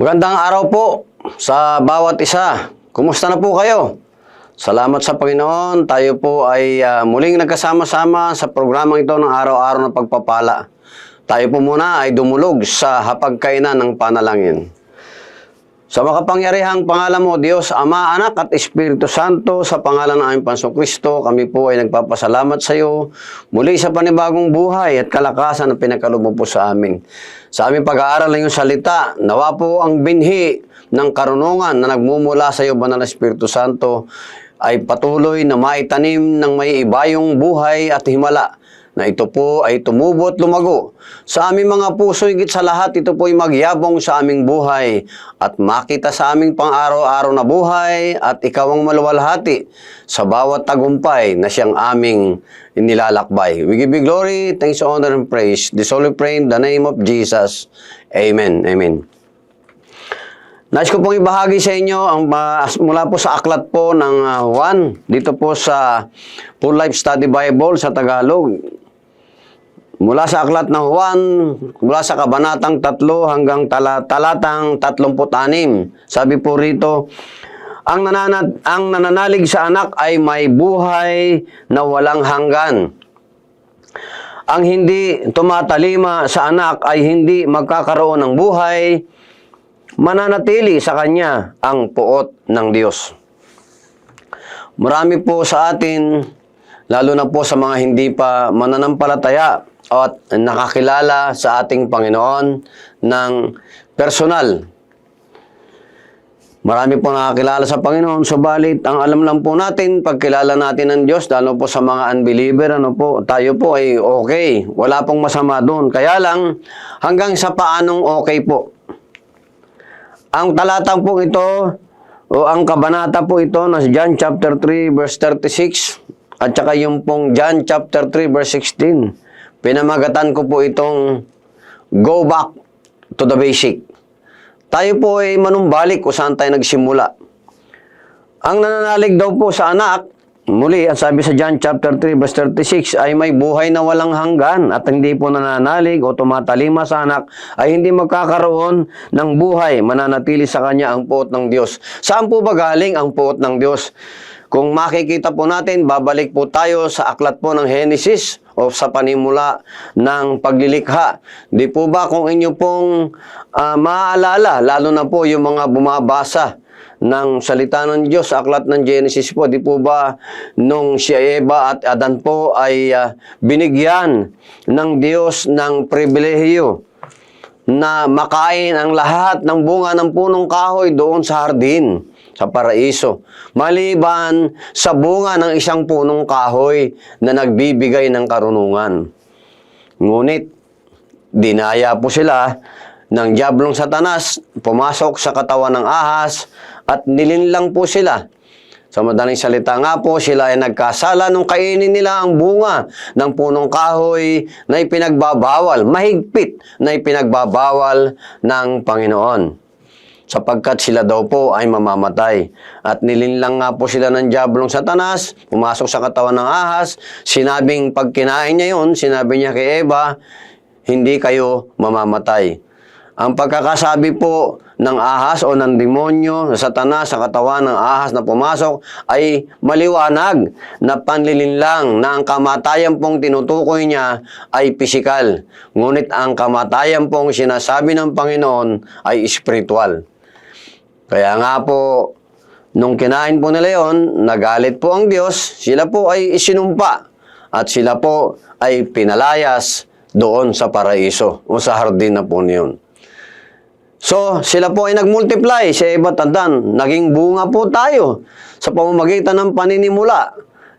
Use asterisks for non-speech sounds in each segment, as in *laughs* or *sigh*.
Magandang araw po sa bawat isa. Kumusta na po kayo? Salamat sa Panginoon. Tayo po ay ah, muling nagkasama-sama sa programang ito ng araw-araw na pagpapala. Tayo po muna ay dumulog sa hapagkainan ng panalangin. Sa makapangyarihang pangalan mo, Diyos, Ama, Anak at Espiritu Santo, sa pangalan ng aming Panso Kristo, kami po ay nagpapasalamat sa iyo muli sa panibagong buhay at kalakasan na pinagkaloob mo po sa amin. Sa aming pag-aaral ng iyong salita, nawa po ang binhi ng karunungan na nagmumula sa iyo, Banal na Espiritu Santo, ay patuloy na maitanim ng may ibayong buhay at himala na ito po ay tumubo at lumago. Sa aming mga puso, higit sa lahat, ito po ay magyabong sa aming buhay at makita sa aming pang-araw-araw na buhay at ikaw ang maluwalhati sa bawat tagumpay na siyang aming nilalakbay. We give you glory, thanks, honor, and praise. This holy pray in the name of Jesus. Amen. Amen. Nais ko pong ibahagi sa inyo ang uh, mula po sa aklat po ng uh, Juan dito po sa Full Life Study Bible sa Tagalog. Mula sa aklat ng Juan, mula sa kabanatang 3 hanggang tala, talatang 36. Sabi po rito, ang, nananat, ang nananalig sa anak ay may buhay na walang hanggan. Ang hindi tumatalima sa anak ay hindi magkakaroon ng buhay, mananatili sa kanya ang puot ng Diyos. Marami po sa atin, lalo na po sa mga hindi pa mananampalataya at nakakilala sa ating Panginoon ng personal. Marami po nakakilala sa Panginoon, subalit ang alam lang po natin, pagkilala natin ng Diyos, lalo po sa mga unbeliever, ano po, tayo po ay okay, wala pong masama doon. Kaya lang, hanggang sa paanong okay po. Ang talatang po ito, o ang kabanata po ito na John chapter 3 verse 36 at saka yung pong John chapter 3 verse 16. Pinamagatan ko po itong go back to the basic. Tayo po ay manumbalik kung saan tayo nagsimula. Ang nananalig daw po sa anak, muli, ang sabi sa John chapter 3 verse 36 ay may buhay na walang hanggan at hindi po nananalig o tumatalima sa anak ay hindi magkakaroon ng buhay, mananatili sa kanya ang puot ng Diyos. Saan po ba galing ang puot ng Diyos? Kung makikita po natin, babalik po tayo sa aklat po ng Genesis o sa panimula ng paglilikha. Di po ba kung inyo pong ah, maaalala, lalo na po yung mga bumabasa ng salita ng Diyos aklat ng Genesis po, di po ba nung si Eva at Adan po ay ah, binigyan ng Diyos ng pribilehiyo na makain ang lahat ng bunga ng punong kahoy doon sa hardin, sa paraiso. Maliban sa bunga ng isang punong kahoy na nagbibigay ng karunungan. Ngunit, dinaya po sila ng Diablong Satanas, pumasok sa katawan ng ahas at nilinlang po sila. Sa madaling salita nga po, sila ay nagkasala nung kainin nila ang bunga ng punong kahoy na ipinagbabawal, mahigpit na ipinagbabawal ng Panginoon. Sapagkat sila daw po ay mamamatay. At nilinlang nga po sila ng Diablong Satanas, pumasok sa katawan ng ahas, sinabing pag kinain niya yun, sinabi niya kay Eva, hindi kayo mamamatay. Ang pagkakasabi po ng ahas o ng demonyo na satanas sa katawan ng ahas na pumasok ay maliwanag na panlilinlang na ang kamatayan pong tinutukoy niya ay pisikal. Ngunit ang kamatayan pong sinasabi ng Panginoon ay spiritual. Kaya nga po, nung kinain po nila yon, nagalit po ang Diyos, sila po ay isinumpa at sila po ay pinalayas doon sa paraiso o sa hardin na po niyon. So, sila po ay nagmultiply sa Eva at Adan. Naging bunga po tayo sa pamamagitan ng paninimula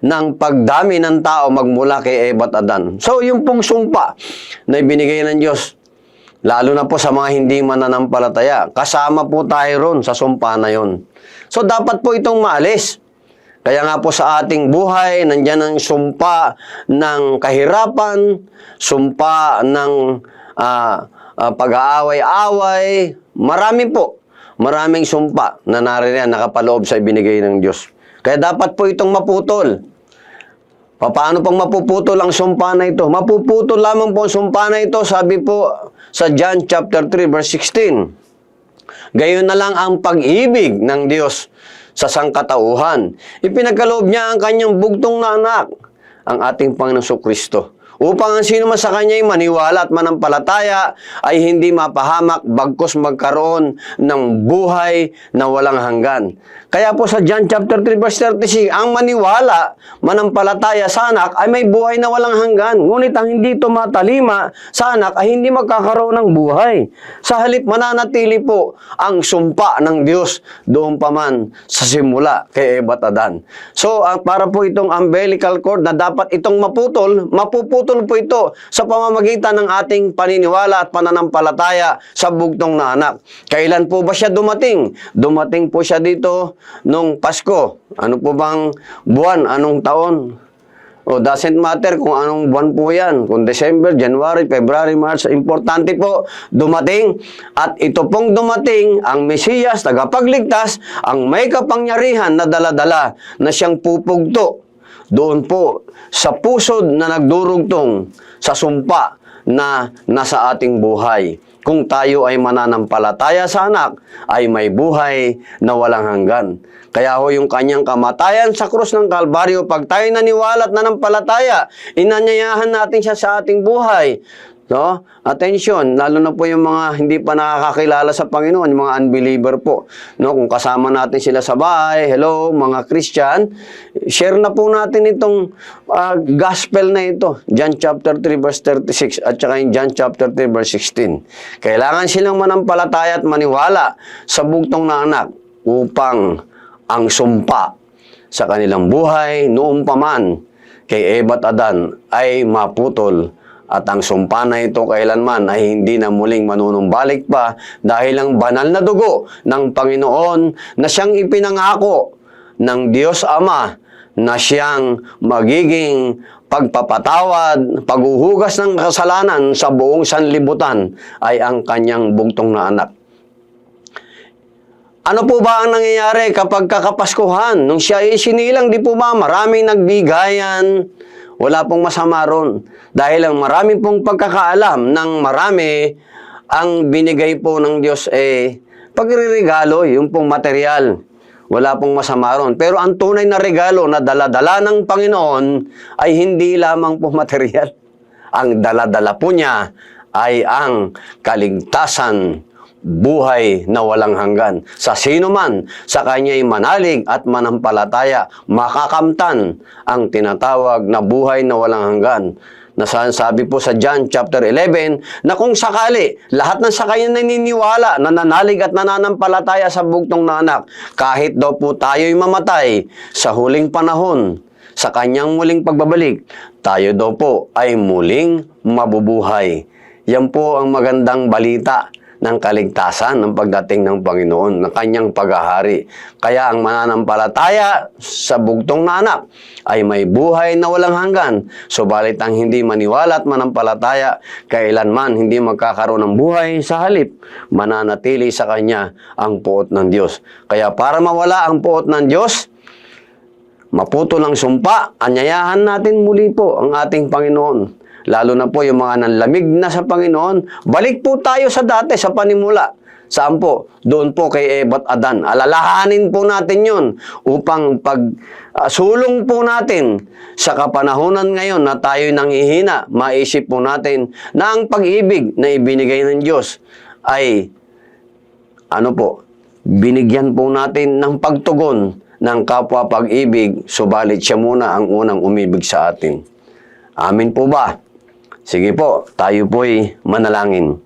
ng pagdami ng tao magmula kay Eva at Adan. So, yung pong sumpa na ibinigay ng Diyos, lalo na po sa mga hindi mananampalataya, kasama po tayo ron sa sumpa na yon. So, dapat po itong maalis. Kaya nga po sa ating buhay, nandyan ang sumpa ng kahirapan, sumpa ng ah, ah, pag-aaway-away, marami po. Maraming sumpa na nariyan, nakapaloob sa ibinigay ng Diyos. Kaya dapat po itong maputol. Paano pang mapuputol ang sumpa na ito? Mapuputol lamang po ang sumpa na ito, sabi po sa John chapter 3 verse 16. gayon na lang ang pag-ibig ng Diyos sa sangkatauhan. Ipinagkaloob niya ang kanyang bugtong na anak, ang ating Panginoon Kristo upang ang sino man sa kanya ay maniwala at manampalataya ay hindi mapahamak bagkos magkaroon ng buhay na walang hanggan. Kaya po sa John chapter 3 verse 36, ang maniwala, manampalataya sa anak ay may buhay na walang hanggan. Ngunit ang hindi tumatalima sa anak ay hindi magkakaroon ng buhay. Sa halip mananatili po ang sumpa ng Diyos doon pa man sa simula kay Eva Adan. So, ang para po itong umbilical cord na dapat itong maputol, mapuputol po ito sa pamamagitan ng ating paniniwala at pananampalataya sa bugtong na anak. Kailan po ba siya dumating? Dumating po siya dito nung Pasko. Ano po bang buwan? Anong taon? O doesn't matter kung anong buwan po yan. Kung December, January, February, March. Importante po, dumating. At ito pong dumating, ang Mesiyas, tagapagligtas, ang may kapangyarihan na daladala na siyang pupugto. Doon po, sa pusod na nagdurugtong, sa sumpa na nasa ating buhay. Kung tayo ay mananampalataya sa anak, ay may buhay na walang hanggan. Kaya ho yung kanyang kamatayan sa krus ng Kalbaryo, pag tayo naniwala at nanampalataya, inanyayahan natin siya sa ating buhay. No? Attention, lalo na po yung mga hindi pa nakakakilala sa Panginoon, yung mga unbeliever po. No, kung kasama natin sila sa bahay, hello, mga Christian, share na po natin itong ah, gospel na ito. John chapter 3 verse 36 at saka yung John chapter 3 verse 16. Kailangan silang manampalataya at maniwala sa bugtong na anak upang ang sumpa sa kanilang buhay noong paman kay Eva at Adan ay maputol at ang sumpa na ito kailanman ay hindi na muling manunumbalik pa dahil ang banal na dugo ng Panginoon na siyang ipinangako ng Diyos Ama na siyang magiging pagpapatawad, paghuhugas ng kasalanan sa buong sanlibutan ay ang kanyang bugtong na anak. Ano po ba ang nangyayari kapag kakapaskuhan? Nung siya ay sinilang, di po ba maraming nagbigayan? Wala pong masama ron. Dahil ang marami pong pagkakaalam ng marami, ang binigay po ng Diyos eh, pagririgalo, yung pong material. Wala pong masama ron. Pero ang tunay na regalo na daladala ng Panginoon ay hindi lamang po *laughs* material. Ang daladala po niya ay ang kaligtasan buhay na walang hanggan. Sa sino man, sa kanya'y manalig at manampalataya, makakamtan ang tinatawag na buhay na walang hanggan. Nasasabi po sa John chapter 11 na kung sakali lahat ng sa kanya naniniwala, nananalig at nananampalataya sa bugtong na anak, kahit daw po tayo'y mamatay sa huling panahon, sa kanyang muling pagbabalik, tayo daw po ay muling mabubuhay. Yan po ang magandang balita ng kaligtasan ng pagdating ng Panginoon, ng kanyang paghahari. Kaya ang mananampalataya sa bugtong na anak ay may buhay na walang hanggan. Subalit ang hindi maniwala at manampalataya, kailanman hindi magkakaroon ng buhay sa halip, mananatili sa kanya ang puot ng Diyos. Kaya para mawala ang puot ng Diyos, maputo ng sumpa, anyayahan natin muli po ang ating Panginoon. Lalo na po yung mga nanlamig na sa Panginoon. Balik po tayo sa dati, sa panimula. Saan po? Doon po kay Eva at Adan. Alalahanin po natin yon upang pag ah, sulong po natin sa kapanahonan ngayon na tayo nanghihina, maisip po natin na ang pag-ibig na ibinigay ng Diyos ay ano po, binigyan po natin ng pagtugon ng kapwa pag-ibig, subalit siya muna ang unang umibig sa atin. Amin po ba? Sige po, tayo po'y manalangin.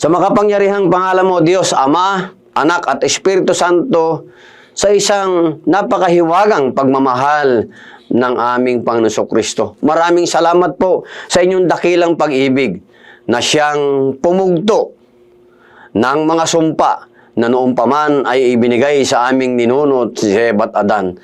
Sa makapangyarihang pangalan mo, Diyos, Ama, Anak at Espiritu Santo, sa isang napakahiwagang pagmamahal ng aming Panginoon Kristo. Maraming salamat po sa inyong dakilang pag-ibig na siyang pumugto ng mga sumpa na noong paman ay ibinigay sa aming ninunot si Sebat Adan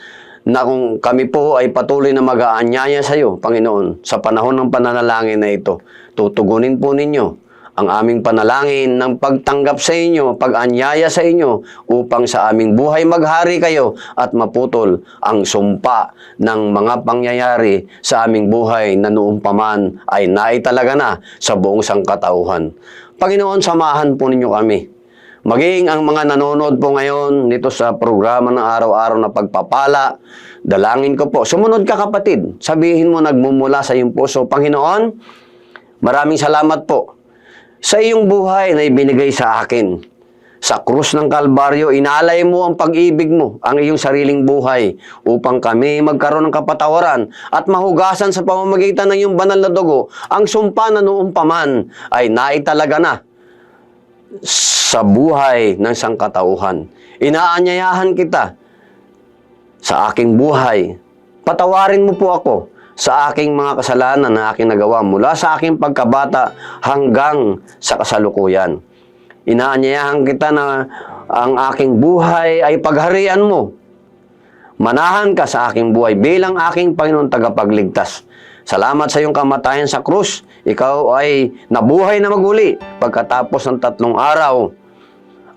na kung kami po ay patuloy na mag-aanyaya sa iyo, Panginoon, sa panahon ng pananalangin na ito, tutugunin po ninyo ang aming panalangin ng pagtanggap sa inyo, pag-anyaya sa inyo, upang sa aming buhay maghari kayo at maputol ang sumpa ng mga pangyayari sa aming buhay na noong paman ay naitalaga na sa buong sangkatauhan. Panginoon, samahan po ninyo kami maging ang mga nanonood po ngayon nito sa programa ng araw-araw na pagpapala, dalangin ko po. Sumunod ka kapatid, sabihin mo nagmumula sa iyong puso, Panginoon, maraming salamat po sa iyong buhay na ibinigay sa akin. Sa krus ng Kalbaryo, inalay mo ang pag-ibig mo, ang iyong sariling buhay, upang kami magkaroon ng kapatawaran at mahugasan sa pamamagitan ng iyong banal na dugo, ang sumpa na noong paman ay naitalaga na sa buhay ng sangkatauhan. Inaanyayahan kita sa aking buhay. Patawarin mo po ako sa aking mga kasalanan na aking nagawa mula sa aking pagkabata hanggang sa kasalukuyan. Inaanyayahan kita na ang aking buhay ay pagharian mo. Manahan ka sa aking buhay bilang aking Panginoon tagapagligtas. Salamat sa iyong kamatayan sa krus. Ikaw ay nabuhay na maguli pagkatapos ng tatlong araw.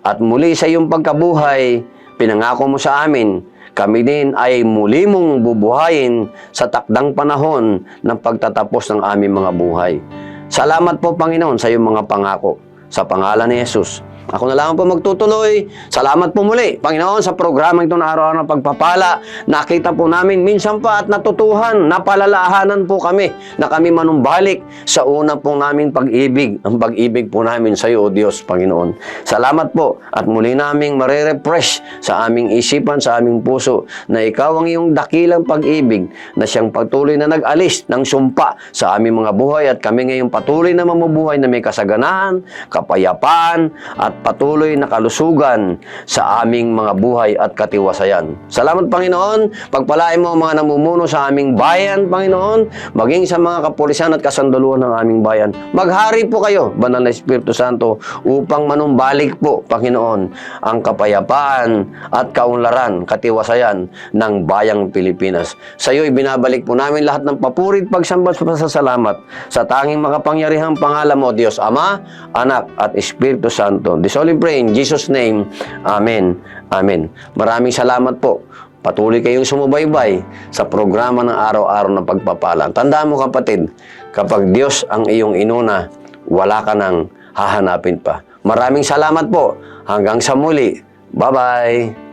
At muli sa iyong pagkabuhay, pinangako mo sa amin, kami din ay muli mong bubuhayin sa takdang panahon ng pagtatapos ng aming mga buhay. Salamat po Panginoon sa iyong mga pangako. Sa pangalan ni Jesus. Ako na lang po magtutuloy. Salamat po muli, Panginoon, sa programa ito na araw-araw ng pagpapala. Nakita po namin minsan pa at natutuhan, napalalahanan po kami na kami manumbalik sa una po naming pag-ibig. Ang pag-ibig po namin sa iyo, O Diyos, Panginoon. Salamat po at muli naming marerefresh sa aming isipan, sa aming puso na ikaw ang iyong dakilang pag-ibig na siyang patuloy na nag-alis ng sumpa sa aming mga buhay at kami ngayong patuloy na mamubuhay na may kasaganahan, kapayapaan at patuloy na kalusugan sa aming mga buhay at katiwasayan. Salamat Panginoon, pagpalain mo ang mga namumuno sa aming bayan, Panginoon, maging sa mga kapulisan at kasanduluhan ng aming bayan. Maghari po kayo, Banal na Espiritu Santo, upang manumbalik po, Panginoon, ang kapayapaan at kaunlaran, katiwasayan ng bayang Pilipinas. Sa iyo, ibinabalik po namin lahat ng papurit, pagsamba sa pasasalamat sa tanging makapangyarihang pangalan mo, Diyos Ama, Anak at Espiritu Santo. This all in pray in Jesus' name. Amen. Amen. Maraming salamat po. Patuloy kayong sumubaybay sa programa ng araw-araw na pagpapala. Tandaan mo kapatid, kapag Diyos ang iyong inuna, wala ka nang hahanapin pa. Maraming salamat po. Hanggang sa muli. Bye-bye.